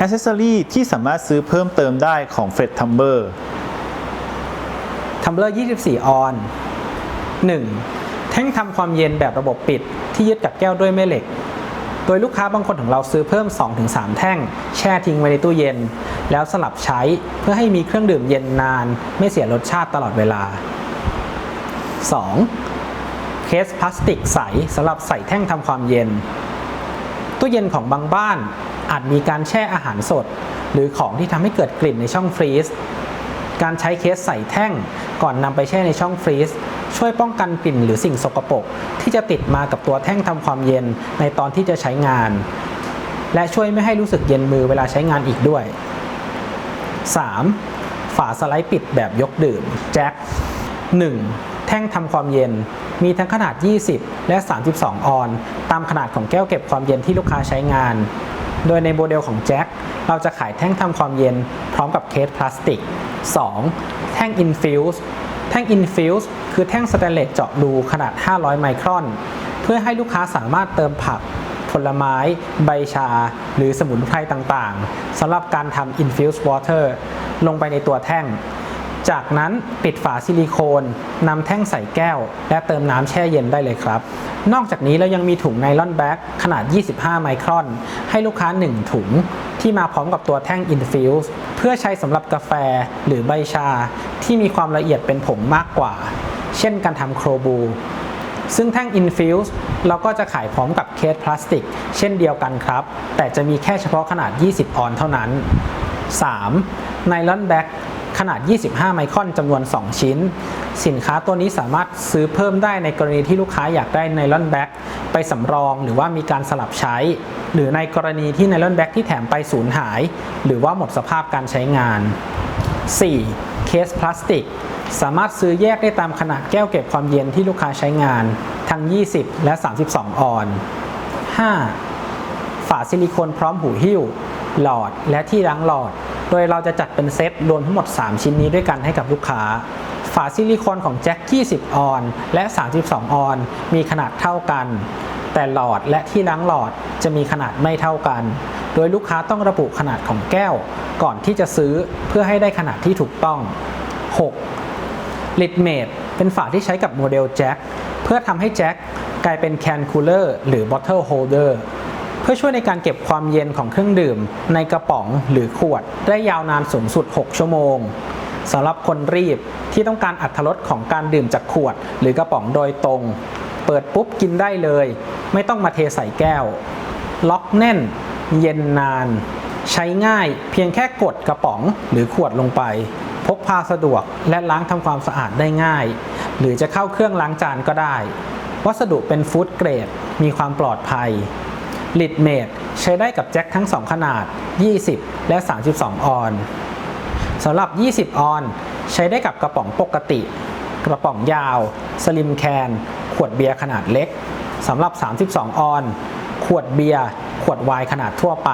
อ c เซสซอรีที่สามารถซื้อเพิ่มเติมได้ของ f r e d t u m b l e r ทัมเบลอร์24 ออน 1. แท่งทำความเย็นแบบระบบปิดที่ยึดกับแก้วด้วยแม่เหล็ก โดยลูกค้าบางคนของเราซื้อเพิ่ม 2-3 แท่ง แช่ทิ้งไว้ในตู้เย็น แล้วสลับใช้เพื่อให้มีเครื่องดื่มเย็นนาน ไม่เสียรสชาติตลอดเวลา 2. เคสพลาสติกใสสำหรับใส่แท่งทำความเย็น ตู้เย็นของบางบ้าน อาจมีการแช่อาหารสด หรือของที่ทำให้เกิดกลิ่นในช่องฟรีซ การใช้เคสใส่แท่งก่อนนำไปแช่ในช่องฟรีซช่วยป้องกันกลิ่นหรือสิ่งสกปรกที่จะติดมากับตัวแท่งทำความเย็นในตอนที่จะใช้งาน และช่วยไม่ให้รู้สึกเย็นมือเวลาใช้งานอีกด้วย 3. ฝาสไลด์ปิดแบบยกดื่มแจ็ค 1. แท่งทำความเย็นมีทั้งขนาด 20 และ 32 ออน ตามขนาดของแก้วเก็บความเย็นที่ลูกค้าใช้งาน โดยในโมเดลของแจ็คเราจะขายแท่งทำความเย็นพร้อมกับเคสพลาสติก 2. แท่ง Infuse แท่ง Infuse คือแท่งสแตนเลสเจาะรูขนาด 500 ไมครอน เพื่อให้ลูกค้าสามารถเติมผัก ผลไม้ ใบชา หรือสมุนไพรต่างๆสำหรับการทำ Infuse Water ลงไปในตัวแท่ง จากนั้นปิดฝาซิลิโคนนำแท่งใส่แก้ว และเติมน้ำแช่เย็นได้เลยครับ นอกจากนี้เรายังมีถุงไนล่อนแบ็กขนาด 25 ไมครอน ให้ลูกค้า 1 ถุง ที่มาพร้อมกับตัวแท่ง Infuse เพื่อใช้สำหรับกาแฟหรือใบชา ที่มีความละเอียดเป็นผงมากกว่า เช่นการทำโครบู ซึ่งแท่ง Infuse เราก็จะขายพร้อมกับเคสพลาสติก เช่นเดียวกันครับ แต่จะมีแค่เฉพาะขนาด 20 ออนเท่านั้น 3. ไนลอนแบ็ก ขนาด 25 ไมครอนจำนวน 2 ชิ้น สินค้าตัวนี้สามารถซื้อเพิ่มได้ในกรณีที่ลูกค้าอยากได้ไนลอนแบ็กไปสำรองหรือว่ามีการสลับใช้ หรือในกรณีที่ไนลอนแบ็กที่แถมไปสูญหาย หรือว่าหมดสภาพการใช้งาน 4. เคสพลาสติก สามารถซื้อแยกได้ตามขนาดแก้วเก็บความเย็นที่ลูกค้าใช้งาน ทั้ง 20 และ 32 ออน 5. ฝาซิลิโคนพร้อมหูหิ้ว หลอดและที่ล้างหลอด โดยเราจะจัดเป็นเซตรวมทั้งหมด 3 ชิ้นนี้ด้วยกันให้กับลูกค้า ฝาซิลิโคนของแจ็ค20 ออน และ 32 ออน มีขนาดเท่ากัน แต่หลอดและที่ล้างหลอดจะมีขนาดไม่เท่ากัน โดยลูกค้าต้องระบุขนาดของแก้ว ก่อนที่จะซื้อเพื่อให้ได้ขนาดที่ถูกต้อง 6. ลิดเมดเป็นฝาที่ใช้กับโมเดลแจ็คเพื่อทำให้แจ็คกลายเป็นแคนคูลเลอร์หรือบอ เ l ิลโฮลเดอร์เพื่อช่วยในการเก็บความเย็นของเครื่องดื่ม ในกระป๋องหรือขวดได้ยาวนานสูงสุด 6 ชั่วโมงสำหรับคนรีบที่ต้องการอัตรสของการดื่มจากขวด หรือกระป๋องโดยตรง เปิดปุ๊บกินได้เลย ไม่ต้องมาเทใส่แก้ว ล็อกแน่น เย็นนาน ใช้ง่ายเพียงแค่กดกระป๋องหรือขวดลงไป พกพาสะดวกและล้างทำความสะอาดได้ง่าย หรือจะเข้าเครื่องล้างจานก็ได้ วัสดุเป็นฟู้ดเกรด มีความปลอดภัย ลิดเมดใช้ได้กับแจ็คทั้ง 2 ขนาด 20 และ 32 ออนสำหรับ 20 ออน ใช้ได้กับกระป๋องปกติ กระป๋องยาว สลิมแคน ขวดเบียร์ขนาดเล็กสำหรับ 32 ออน ขวดเบียร์ ขวดไวน์ขนาดทั่วไป